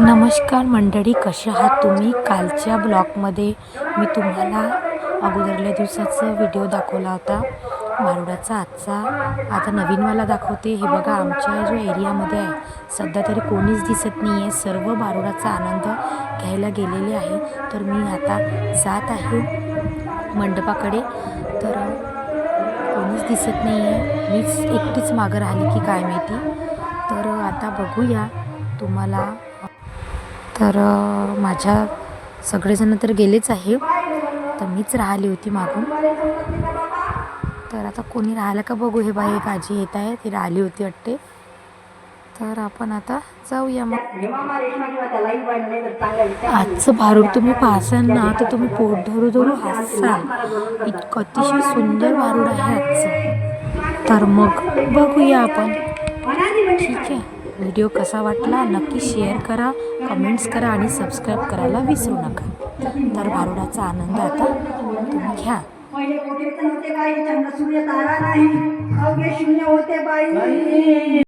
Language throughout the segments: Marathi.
नमस्कार मंडळी कसे आहात तुम्ही? कालच्या ब्लॉगमध्ये मी तुम्हाला अगोदरल्या दिवसाचा व्हिडिओ दाखवला होता. मारुडाचा आजचा आता नवीनवाला दाखवते. हे बघा आमच्या जो एरियामध्ये आहे सध्या तरी कोणीच दिसत नाही आहे सर्व मारुडाचा आनंद घ्यायला गेलेले आहे. तर मी आता जात आहे मंडपाकडे. तर कोणीच दिसत नाही आहे मीच एकटीच मागं राहिली की काय माहिती? तर आता बघूया तुम्हाला तर माझ्या सगळेजणं तर गेलेच आहे तर मीच राहिली होती मागून. तर आता कोणी राहिलं का बघू? हे बाई एक आजी येत आहे ती राहिली होती वाटते. तर आपण आता जाऊया मग. आजचं भारूड तुम्ही पाहसाल ना तर तुम्ही पोट धरू धरू हसाल. इतकं अतिशय सुंदर भारूड आहे आजचं. तर मग बघूया आपण. ठीक आहे. व्हिडिओ कसा वाटला नक्की शेअर करा कमेंट्स करा आणि सबस्क्राईब करायला विसरू नका. तर भारुडाचा आनंद आता तुम्ही घ्या. पहिले कोठे तर नव्हते बाई चंद्र सूर्य तारा नाही. अवघे शून्य होते बाई.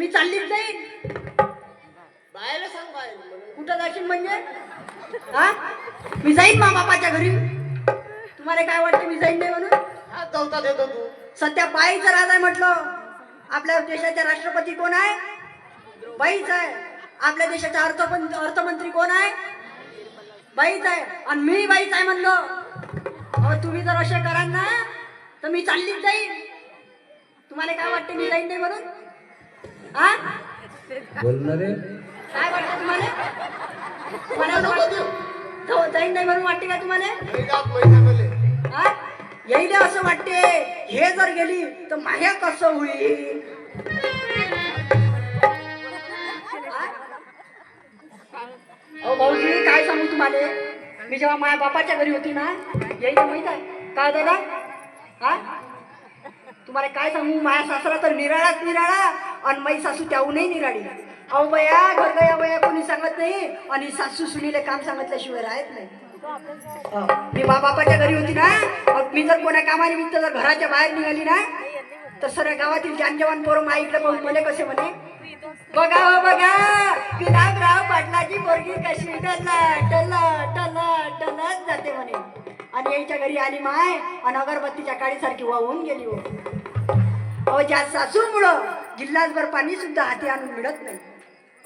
मी चाललीच जाईन बायला सांग बाय मला. कुठं जाशील म्हणजे? हा? मी जाईन मा बापाच्या घरी. तुम्हाला काय वाटतं मी जाईन नाही म्हणून? हा, चौथा देतो तू. सध्या बाईचं राज आहे म्हटलं. आपल्या देशाचे राष्ट्रपती कोण आहे? बाईच आहे. आपल्या देशाचा अर्थ अर्थमंत्री कोण आहे? बाईच आहे. आणि मी बाईच आहे म्हणलं. तुम्ही जर असे कराल ना तर मी चाललीच जाईन. तुम्हाला काय वाटते मी जाईन नाही म्हणून? हा काय वाटतं तुम्हाला जाईन नाही म्हणून वाटते का तुम्हाला? येईले असं वाटते. हे जर गेली तर माया कसं होईल? अहो भाऊजी काय सांगू तुम्हाला? मी जेव्हा माझ्या बापाच्या घरी होती ना येईले माहीत आहे. काय दादा? हा तुम्हाला काय सांगू? माया सासरा तर निराळाच निराळा आणि माई सासू त्याहूनही निराळी. अहो बया घर गया बया कोणी सांगत नाही आणि सासू सुनीले काम सांगितल्याशिवाय राहत नाही. मी मा बापाच्या घरी होती ना मग मी जर कोणा कामानिमित्त जर घराच्या बाहेर निघाली ना तर सर्व गावातील जानजवान पोरं माईकडे पाहून म्हणे कसे म्हणे? बघा हो बघा पिनाकराव पाटलाची पोरगी कशी टला टला टला डलत जाते म्हणे. आणि यायच्या घरी आली माय आणि अगरबत्तीच्या काळीसारखी वाहून गेली हो. अहो ज्या सासूमुळं जिल्हासभर पाणी सुद्धा हाती आणून मिळत नाही.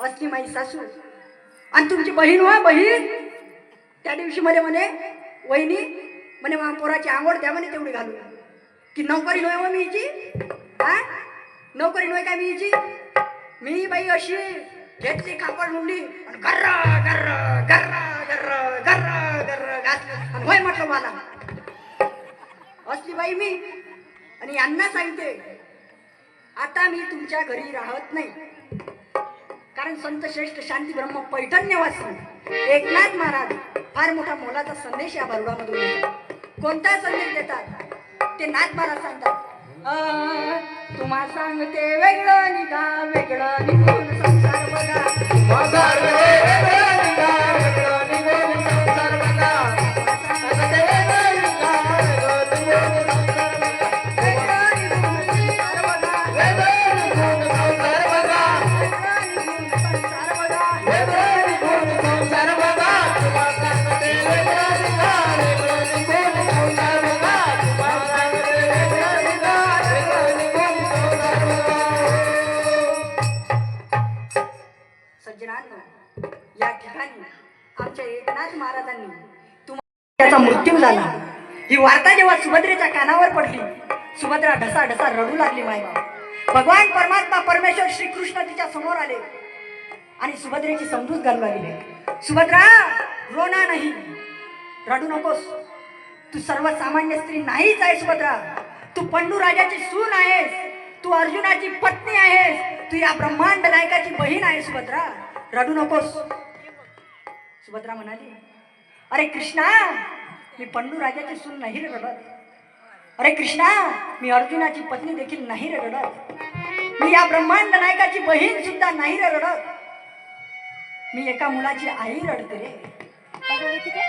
असली माझी सासू. आणि तुमची बहीण हो बहीण. त्या दिवशी मला म्हणे वहिनी म्हणे मा पोराची आंघोळ द्या म्हणे तेवढी घालून. की नोकरी नव्हे हो मी हिची हा नोकरी नव्हे काय मी हिची मी बाई अशी घेतली कापड मुंडी आणि गर्र गर्र गर्र गर्र गर्र गर्र घातलं. आणि होय म्हटलं मला. असली बाई मी. आणि यांना सांगते आता मी तुमच्या घरी राहत नाही. कारण संत श्रेष्ठ शांती ब्रह्म पैठण निवासी एकनाथ महाराज फार मोठा मोलाचा संदेश या बरुडामधून देतात कोणता संदेश देतात? ते नाथ महाराज सांगतात. तुम्हा सांगते वेगळं निघा वेगळं निघून संसार बघा. सज्जनांनो या ठिकाणी आमच्या एकनाथ महाराजांनी तुम्हाला त्याचा मृत्यू झाला. ही वार्ता जेव्हा सुभद्रेच्या कानावर पडली सुभद्रा ढसा ढसा रडू लागली मायबाप. भगवान परमात्मा परमेश्वर श्रीकृष्ण तिच्या समोर आले आणि सुभद्रेची समजूत घालू लागली सुभद्रा रोना नाही. रडू नकोस. तू सर्वसामान्य स्त्री नाहीच आहे सुभद्रा. तू पंडू राजाची सून आहेस. तू अर्जुनाची पत्नी आहेस. तू या ब्रह्मांड नायकाची बहीण आहे सुभद्रा. रडू नकोस. सुभद्रा म्हणाली अरे कृष्णा मी पंडू राजाची सून नाही रे रडत. अरे कृष्णा मी अर्जुनाची पत्नी देखील नाही रे रडत. मी या ब्रह्मांड नायकाची बहीण सुद्धा नाही रे रडत. मी एका मुलाची आई रडते रे.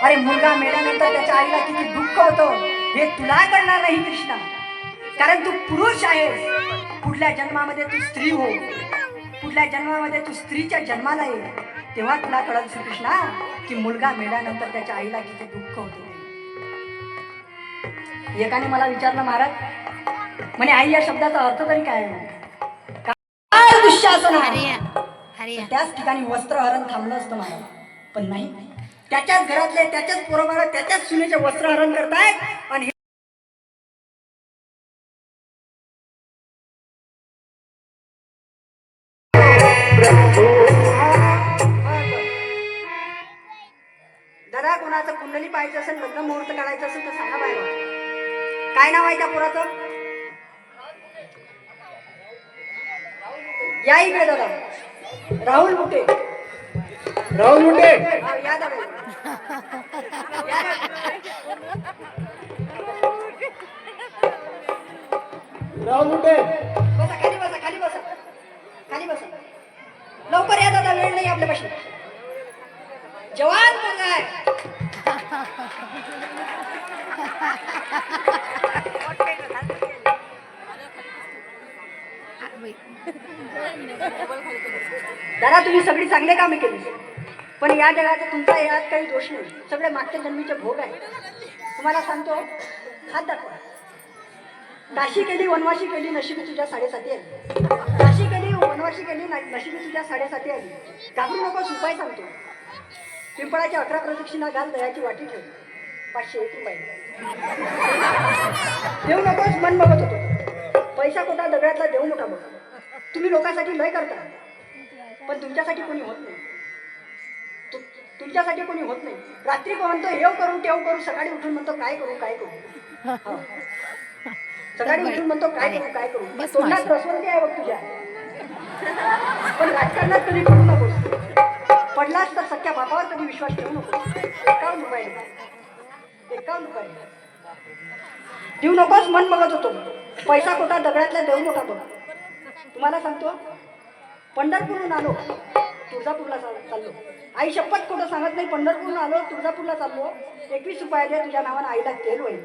अरे मुलगा मेल्यानंतर त्याच्या आईला किती दुःख होतं. हे तुला कळणार नाही कृष्णा. कारण तू पुरुष आहेस. पुढल्या जन्मामध्ये तू स्त्री हो पुढल्या जन्मामध्ये तू स्त्रीच्या जन्माला ये. तेव्हा तुला कळल श्रीकृष्णा की मुलगा मेल्यानंतर त्याच्या आईला किती दुःख होतं. एकाने मला विचारलं महाराज म्हणे आई या शब्दाचा अर्थ तरी काय आहे? दुःशासन त्याच ठिकाणी वस्त्रहरण थांबलं असतं महाराज. पण नाही त्याच्याच घरातले त्याच्याच पोरोबाळा त्याच्याच सुनेचे वस्त्रहरण करतायत आणि कोणाचं कुंडली पाहायचं असेल लग्न मुहूर्त काढायचं असेल तर सांगा बाहेर. काय नाव आहे त्या पोराचं? या इकडे दादा. राहुल मुठे राहुल मुंडे हा, या दादा. राहुल मुंडे बसा खाली बसा खाली बसा. खाली बसा. लवकर या दादा वेळ नाही आपल्यापाशी. जवान मुलगा आहे दादा तुम्ही सगळी चांगले कामे केली. पण या जगाचा तुमचा यात काही दोष नाही. सगळे मागच्या जन्मीचे भोग आहे तुम्हाला सांगतो हात दाखवा. दाशी केली वनवाशी केली नशिबी तुझ्या साडेसाती आली दाशी केली वनवाशी केली न- नशिबी तुझ्या साडेसाती आली घाबरू नको उपाय सांगतो. पिंपळाच्या अकरा प्रदक्षिणा घाल दयाची वाटी ठेव. पाचशे एक रुपये देऊ नकोस मन बघत होतो. पैसा कोटा दगडातला देऊ नका बघ तुम्ही लोकांसाठी लय करता. पण तुमच्यासाठी कोणी होत नाही. तु- तुमच्यासाठी कोणी होत नाही. रात्री म्हणतो हेव करू तेव करू सकाळी उठून म्हणतो काय करू काय करू. सकाळी उठून म्हणतो काय करू काय करू? तोंडात रसवंती आहे बघ तुझ्या. पण राजकारणात कधी पडू नकोस. पडलास तर सख्या बापावर कधी विश्वास ठेवू नको. एकावन्न रुपये एकावन्न रुपये देऊ नकोस मन बघत होतो. पैसा कोटा दगडातला देऊ नका बघ तुम्हाला सांगतो पंढरपूरहून आलो तुळजापूरला चाललो. आई शपथ कुठं सांगत नाही पंढरपूरहून आलो तुळजापूरला चाललो. एकवीस रुपया दे तुझ्या नावानं आईला तेल होईल.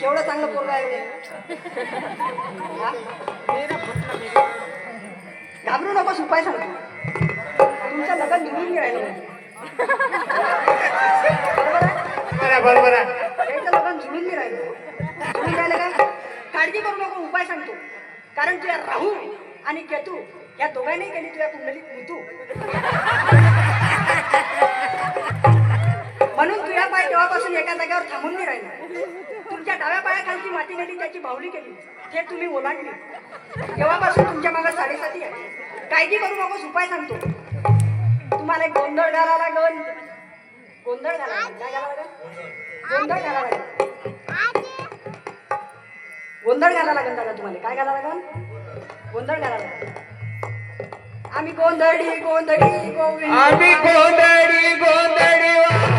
केवढं चांगलं पोरग आहे? घाबरू नकोस उपाय सांगतो. तुमचं लग्न निघून राहिलं नाही. बरोबर त्याचं लग्न जुळून नाही राहिलं जुळून राहिलं का काळजी करू नको उपाय सांगतो. कारण तुझ्या राहू आणि केतू या दोघांनी केली तुझ्या कुंडलीत मुतू. म्हणून तुझ्या पाय तेव्हापासून एका जागेवर थांबून नाही राहिला. तुमच्या डाव्या पायाखालची माती नेली त्याची बाहुली केली. ते तुम्ही ओलांडली. तेव्हापासून तुमच्या मागे साडेसाती आहे. काळजी करू नकोस उपाय सांगतो. तुम्हाला एक गोंधळ घाला लागल. गोंधळ घाला. लागल. काय घाला लागल? गोंधळ घाला लागल. गोंधळ घाला लागेल दादा तुम्हाला. काय घाला लागेल? गोंधळ घाला लागेल. आम्ही गोंधळी गोंधळी गोविंद. आम्ही गोंधळी गोंधळी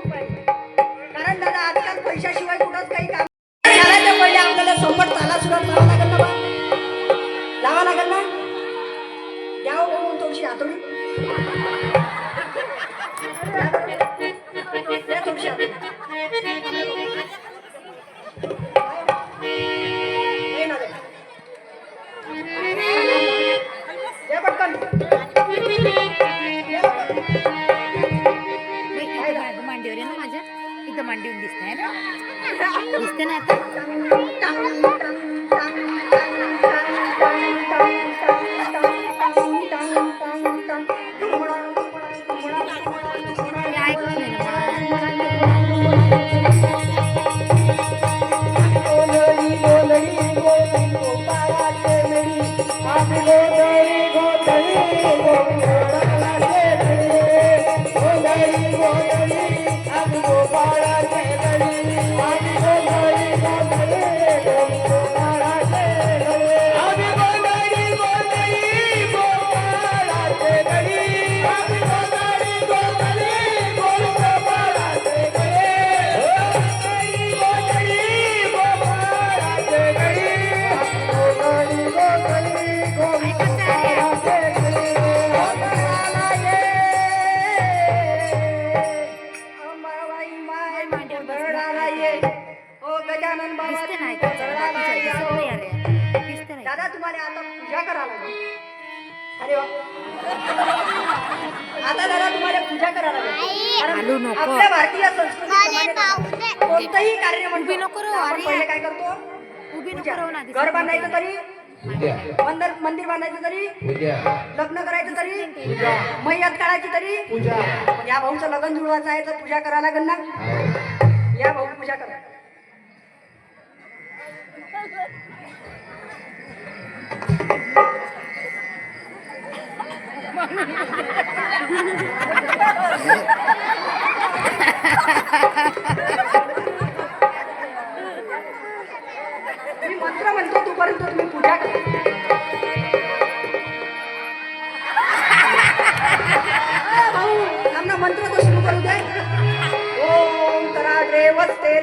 कारण दादा आजकाल पैशाशिवाय कुठंच काही काम करायचं पहिले आपल्याला समोर ताला लागेल ना लागेल ना. द्या म्हणून थोडीशी आतोडी थोडीशी दिसते ना आता? कोणतंही कार्य म्हणतो. आपण अरे. पहिले काय करतो? घर बांधायचं तरी पूजा. मंदिर मंदिर बांधायचं तरी पूजा. लग्न करायचं तरी मैयत काढायची तरी या भाऊचं लग्न जुळवायचं आहे तर पूजा करायला लागेल ना. या भाऊ पूजा करा.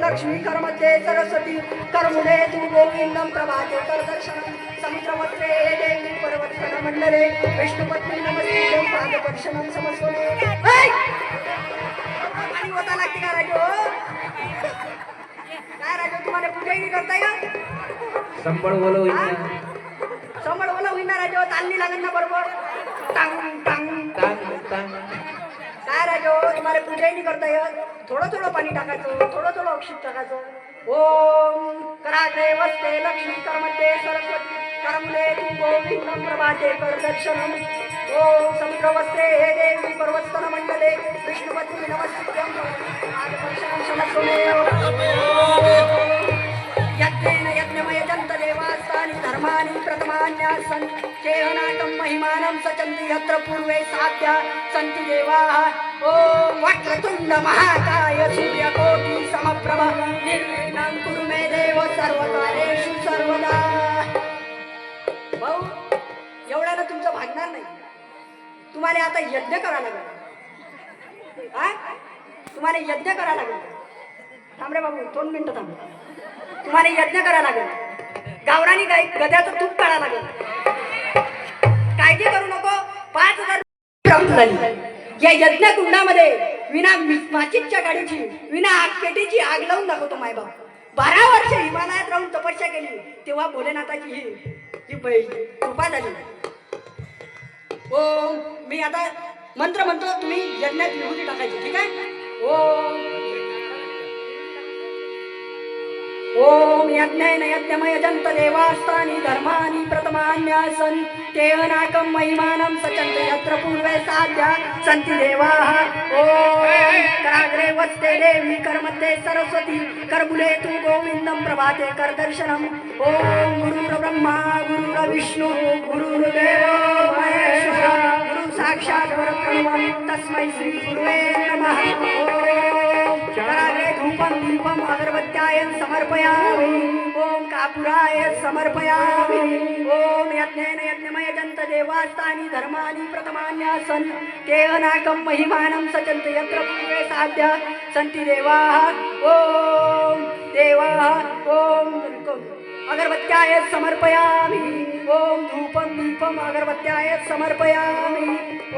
लक्ष्मी करमध्ये सरस्वती करमुडे तू गोविंदम प्रभाते कर दर्शनम समुद्र वस्त्रे देवी पर्वतन मंडले विष्णुपत्नी नमस्ते पादपर्शनम समस्वने! पाणी होता लागते का राजो? काय राजो तुम्हाला पूजाही करताय? का संबळ बोलव समोर बोला होईना राजो तालनी लागेल ना बरोबर. टांग टांग. काय राजो तुम्हाला पूजाही नाही करता येत थोडं थोडं पाणी टाकायचं थोडं थोडं औषध टाकायचं. ओम कराग्रे वस्ते लक्ष्मी कर्मते सरस्वती कर्मले तू गोविंद प्रभाते कर ओम समुद्र वस्त्रे हे देवी पर्वस्तन मंडले विष्णुपत्नी नमस्कृत्यम यज्ञेन यज्ञमय जंत देवास्तानि धर्माणि प्रथमान्यासन्. केहनाटं महिमानं सचन्ति यत्र पूर्वे साध्या सन्ति देवाः। ॐ वक्रतुण्ड महाकाय सूर्यकोटि समप्रभ। निर्विघ्नं कुरु मे देव सर्वकार्येषु सर्वदा। भाऊ एवढ्यानं तुमचं भागणार नाही. तुम्हाला आता यज्ञ करावं लागेल. हा? तुम्हाला यज्ञ करावं लागेल. थांब रे बाबू दोन मिनटं थांब. तुम्हाला यज्ञ करावं लागेल. गावरानी गाई गद्याचं तूप काढावं लागेल. काळजी करू नको. पाच हजार या यज्ञ कुंडामध्ये विना माचिकच्या गाडीची विना आगपेटीची आग लावून दाखवतो मायबाप. बारा वर्ष हिमालयात राहून तपस्या केली. तेव्हा भोलेनाथाची ही ही कृपा झाली. ओम. मी आता मंत्र म्हणतो तुम्ही यज्ञात विभूती टाकायची. ठीक आहे? ओम. ओम यज्ञेन यज्ञमय जंत देवास्तानि धर्माणि प्रथमान्यासन्। तेहनाकं महिमानं सचन्ते यत्र पूर्वे साध्या सन्ति देवाः। ॐ कराग्रे वस्ते देवी कर्मते सरस्वती कर्बुले तु गोविन्दं प्रभाते करदर्शनम् ॐ गुरुर्ब्रह्मा गुरुर्विष्णु गुरुर्देवो महेश्वर गुरु साक्षात् परब्रह्म तस्मै श्री गुरुवे नमः कराग्रे धूपं दीपम् अगरबत्त्याय समर्पयामि। ओम कापुराय समर्पयामि। ओम यज्ञेन यज्ञमय जन्त देवास्तानि धर्माणि प्रथमान्यासन् केवनाकं महिमानं सचन्त यत्र पूर्वे साध्या सन्ति देवाः। ओम देवाः ओम अगरबत्त्याय समर्पयामि। ओम धूपं दीपम् अगरबत्त्याय समर्पयामि।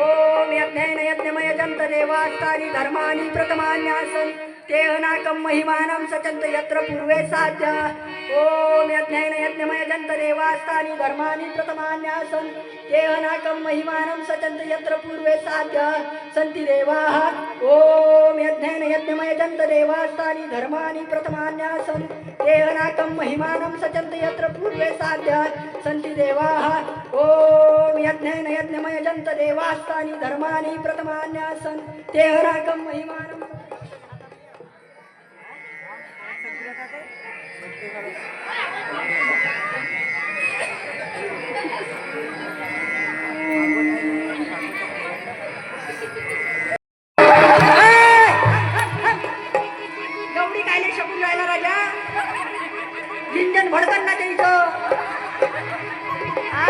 ओम यज्ञेन यज्ञमय जन्त देवास्तानि धर्माणि प्रथमान्यासन् तेहनाकं महिमानं सचन्त यत्र पूर्वे साध्य। ॐ यज्ञेन यज्ञमय जन्त देवास्तानि धर्माणि प्रथमान्यासन्। तेहनाकं महिमानं सचन्त यत्र पूर्वे साध्य। सन्ति देवाः। ॐ यज्ञेन यज्ञमय जन्त देवास्तानि धर्माणि प्रथमान्यासन्। तेहनाकं महिमानं सचन्त यत्र पूर्वे साध्य। सन्ति देवाः। ॐ यज्ञेन यज्ञमय जन्त देवास्तानि धर्माणि प्रथमान्यासन्। तेहनाकं महिमानं इंजन भडकन ना ते इथं. हा?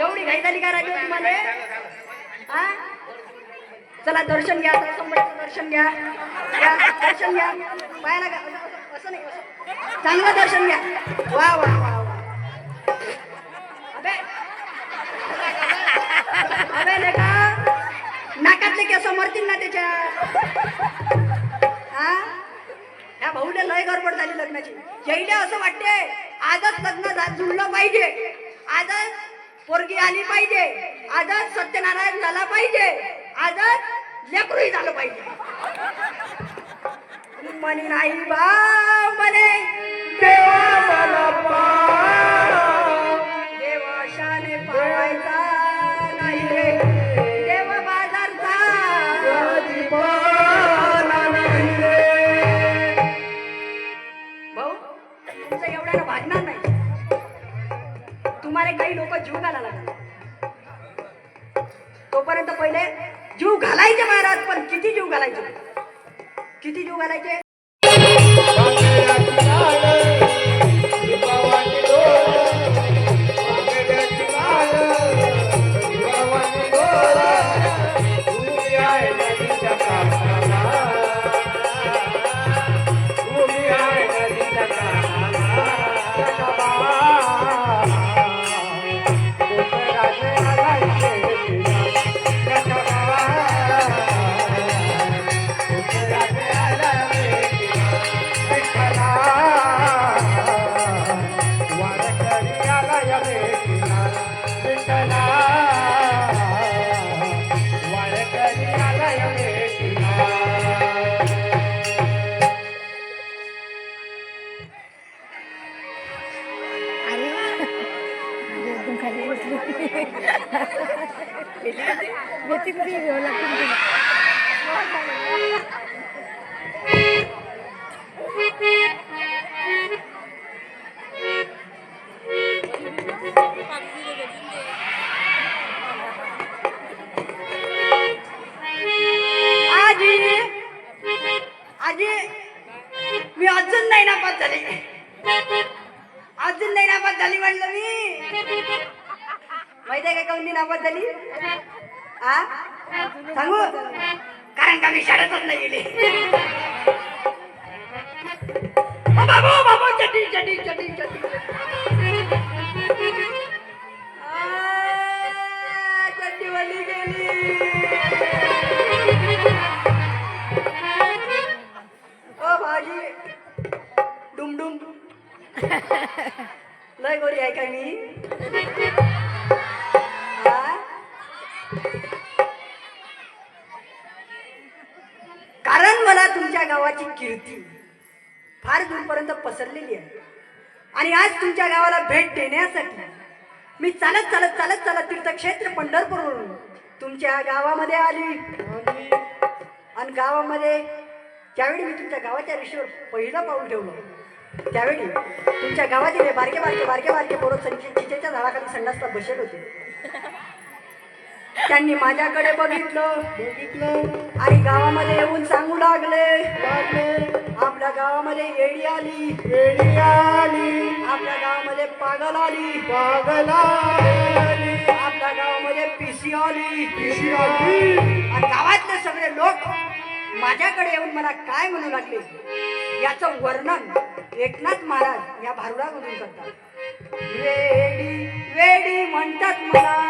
एवढी घाई झाली का राजा तुम्हाला? चला दर्शन घ्या दर्शन घ्या. घ्या, दर्शन घ्या. पायाला चांगलं दर्शन घ्या. वा वा वा अबे. लेका. नाकातले केस मरतील ना त्याच्या. हा? या भाऊला लय गडबड झाली लग्नाची. जैल्या असं वाटते आजच लग्न जुळलं पाहिजे. आजच पोरगी आली पाहिजे. आजच सत्यनारायण झाला पाहिजे. आजच लेकरूही झालं पाहिजे. म्हणे नाही बा म्हणे देवा मला. देवाशाने पावायचा नाही रे. देव बाजारचा भाऊ तुमचं एवढ्यानं भागणार नाही. तुम्हाला काही लोक जीव घालायला लागले. तोपर्यंत पहिले जीव घालायचे महाराज पण किती जीव घालायचे? किती जीव घालायचे? का झाली आ? सांगू? कारण का मी शाळेतच नाही गेले? ओ बाबू बाबू चटी चटी चटी चटी आ, चड्डीवाली गेली. ओ भाजी डुमडुम लय गोरी आहे काय मी? कीर्ती फार दूरपर्यंत पसरलेली आहे. आणि आज तुमच्या गावाला भेट देण्यासाठी मी चालत चालत चालत चालत तीर्थक्षेत्र पंढरपूरवरून तुमच्या गावामध्ये आली. आणि गावामध्ये ज्यावेळी मी तुमच्या गावाच्या रेषेवर पहिलं पाऊल ठेवलं त्यावेळी तुमच्या गावातील बारके बारके बारके बारके पोरं संची चिचेच्या झाडाखाली संडासला बसेल होते. त्यांनी माझ्याकडे बघितलं. बघितलं. आणि गावामध्ये येऊन सांगू लागले. आपल्या गावामध्ये येडी आली. वेळी आली. आपल्या गावामध्ये पागल आली. पागला आली. आपल्या गावामध्ये पिसी आली. पिशी आली. आणि गावातले सगळे लोक माझ्याकडे येऊन मला काय म्हणू लागले? याचं वर्णन एकनाथ महाराज या भारुडामधून करतात. वेडी वेडी म्हणतात मला.